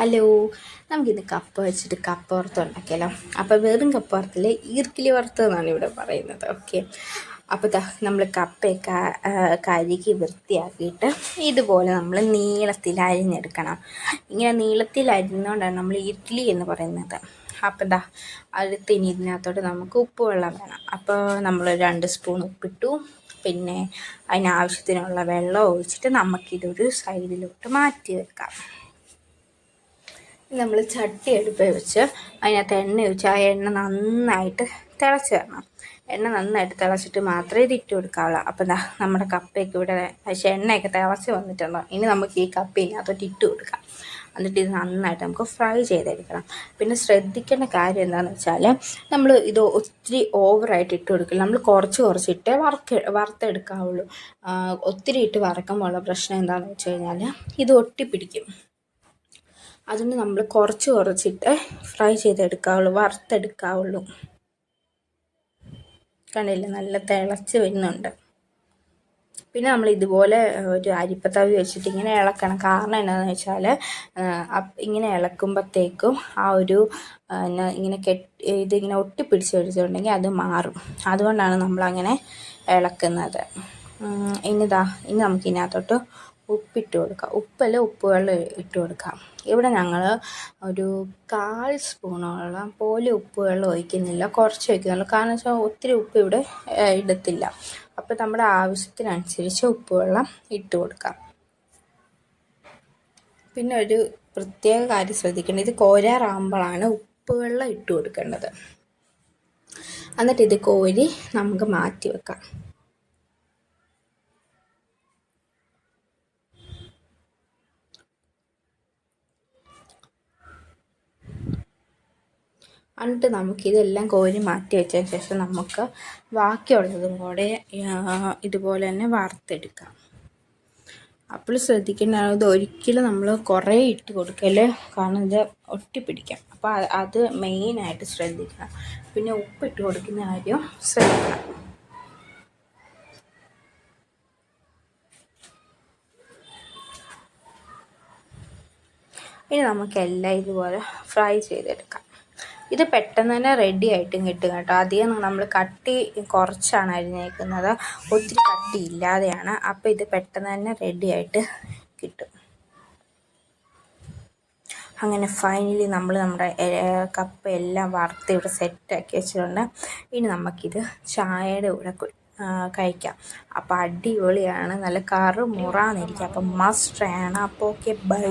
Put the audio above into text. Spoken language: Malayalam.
ഹലോ നമുക്കിന്ന് കപ്പ വെച്ചിട്ട് കപ്പ വറുത്ത് ഉണ്ടാക്കിയാലോ? അപ്പോൾ വെറും കപ്പ വറുത്തിൽ ഈർക്കിലി വറുത്ത് എന്നാണ് ഇവിടെ പറയുന്നത് ഓക്കെ അപ്പോൾ നമ്മൾ കപ്പയൊക്കെ കരുകി വൃത്തിയാക്കിയിട്ട് ഇതുപോലെ നമ്മൾ നീളത്തിൽ അരിഞ്ഞെടുക്കണം. ഇങ്ങനെ നീളത്തിൽ അരിഞ്ഞുകൊണ്ടാണ് നമ്മൾ ഈർക്കിലി എന്ന് പറയുന്നത്. അപ്പം എന്താ അടുത്ത് ഇനി ഇതിനകത്തോട്ട് നമുക്ക് ഉപ്പ് വെള്ളം വേണം. അപ്പോൾ നമ്മൾ രണ്ട് സ്പൂൺ ഉപ്പിട്ടു. പിന്നെ അതിനാവശ്യത്തിനുള്ള വെള്ളം ഒഴിച്ചിട്ട് നമുക്കിതൊരു സൈഡിലോട്ട് മാറ്റി വെക്കാം. നമ്മൾ ചട്ടി അടുപ്പിൽ വെച്ച് അതിനകത്ത് എണ്ണ ഒഴിച്ച് ആ എണ്ണ നന്നായിട്ട് തിളച്ച് തരണം എണ്ണ നന്നായിട്ട് തിളച്ചിട്ട് മാത്രമേ ഇത് കൊടുക്കാവുള്ളൂ. അപ്പം എന്താ നമ്മുടെ കപ്പയൊക്കെ ഇവിടെ പക്ഷേ എണ്ണയൊക്കെ തിളച്ച് വന്നിട്ടുണ്ടോ? ഇനി നമുക്ക് ഈ കപ്പ ഇതിനകത്തോട്ട് ഇട്ട് കൊടുക്കാം. എന്നിട്ട് ഇത് നന്നായിട്ട് നമുക്ക് ഫ്രൈ ചെയ്തെടുക്കണം. പിന്നെ ശ്രദ്ധിക്കേണ്ട കാര്യം എന്താണെന്ന് വെച്ചാൽ നമ്മൾ ഇത് ഒത്തിരി ഓവറായിട്ട് ഇട്ട് കൊടുക്കില്ല. നമ്മൾ കുറച്ച് കുറച്ചിട്ട് വറുക്ക വറുത്തെടുക്കാവുള്ളൂ. ഒത്തിരി ഇട്ട് വറക്കുമ്പോഴുള്ള പ്രശ്നം എന്താണെന്ന് വെച്ച് കഴിഞ്ഞാൽ ഇത് ഒട്ടിപ്പിടിക്കും. അതുകൊണ്ട് നമ്മൾ കുറച്ച് കുറച്ചിട്ട് ഫ്രൈ ചെയ്തെടുക്കാവുള്ളൂ വറുത്തെടുക്കാവുള്ളൂ. കണ്ടില്ലേ? നല്ല തിളച്ച് വരുന്നുണ്ട്. പിന്നെ നമ്മൾ ഇതുപോലെ ഒരു അരിപ്പത്തവി വെച്ചിട്ട് ഇങ്ങനെ ഇളക്കണം. കാരണം എന്താണെന്ന് വെച്ചാൽ ഇങ്ങനെ ഇളക്കുമ്പോഴത്തേക്കും ആ ഒരു ഇങ്ങനെ കെട്ടി ഇതിങ്ങനെ ഒട്ടിപ്പിടിച്ച് വെച്ചിട്ടുണ്ടെങ്കിൽ അത് മാറും. അതുകൊണ്ടാണ് നമ്മളങ്ങനെ ഇളക്കുന്നത്. ഇനിതാ ഇനി നമുക്ക് ഇതിനകത്തോട്ട് ഉപ്പിട്ട് കൊടുക്കുക. ഉപ്പല്ല ഉപ്പ് വെള്ളം ഇട്ട് കൊടുക്കാം ഇവിടെ ഞങ്ങൾ ഒരു കാൽ സ്പൂണോളം പോലും ഉപ്പ് വെള്ളം ഒഴിക്കുന്നില്ല. കുറച്ച് ഒഴിക്കുന്നുള്ളൂ. കാരണം വെച്ചാൽ ഒത്തിരി ഉപ്പ് ഇവിടെ ഇടത്തില്ല. അപ്പോൾ നമ്മുടെ ആവശ്യത്തിനനുസരിച്ച് ഉപ്പ് വെള്ളം ഇട്ട് കൊടുക്കാം. പിന്നെ ഒരു പ്രത്യേക കാര്യം ശ്രദ്ധിക്കേണ്ടത് ഇത് കോരാറാകുമ്പോഴാണ് ഉപ്പ് വെള്ളം ഇട്ട് കൊടുക്കേണ്ടത്. എന്നിട്ട് ഇത് കോരി നമുക്ക് മാറ്റി വെക്കാം. എന്നിട്ട് നമുക്കിതെല്ലാം കോരി മാറ്റി വെച്ചതിന് ശേഷം നമുക്ക് ബാക്കിയുള്ളതും കൂടെ ഇതുപോലെ തന്നെ വറുത്തെടുക്കാം. അപ്പോൾ ശ്രദ്ധിക്കേണ്ടതാണ് ഇത് ഒരിക്കലും നമ്മൾ കുറേ ഇട്ട് കൊടുക്കൽ കാരണം ഇത് ഒട്ടിപ്പിടിക്കാം. അപ്പോൾ അത് അത് മെയിനായിട്ട് ശ്രദ്ധിക്കണം. പിന്നെ ഉപ്പിട്ട് കൊടുക്കുന്ന കാര്യം ശ്രദ്ധിക്കണം. ഇനി നമുക്കെല്ലാം ഇതുപോലെ ഫ്രൈ ചെയ്തെടുക്കാം. ഇത് പെട്ടെന്ന് തന്നെ റെഡി ആയിട്ടും കിട്ടും കേട്ടോ. അധികം നമ്മൾ കട്ടി കുറച്ചാണ് അരിഞ്ഞേക്കുന്നത്. ഒത്തിരി കട്ടി ഇല്ലാതെയാണ്. അപ്പോൾ ഇത് പെട്ടെന്ന് തന്നെ റെഡി ആയിട്ട് കിട്ടും. അങ്ങനെ ഫൈനലി നമ്മൾ നമ്മുടെ കപ്പ് എല്ലാം വറുത്ത് ഇവിടെ സെറ്റാക്കി വെച്ചിട്ടുണ്ട്. ഇനി നമുക്കിത് ചായയുടെ കൂടെ കഴിക്കാം. അപ്പോൾ അടിപൊളിയാണ്. നല്ല കറു മുറാന്നിരിക്കും അപ്പം മസ്റ്റ് ആണ്. അപ്പോൾ ഓക്കെ ബൈ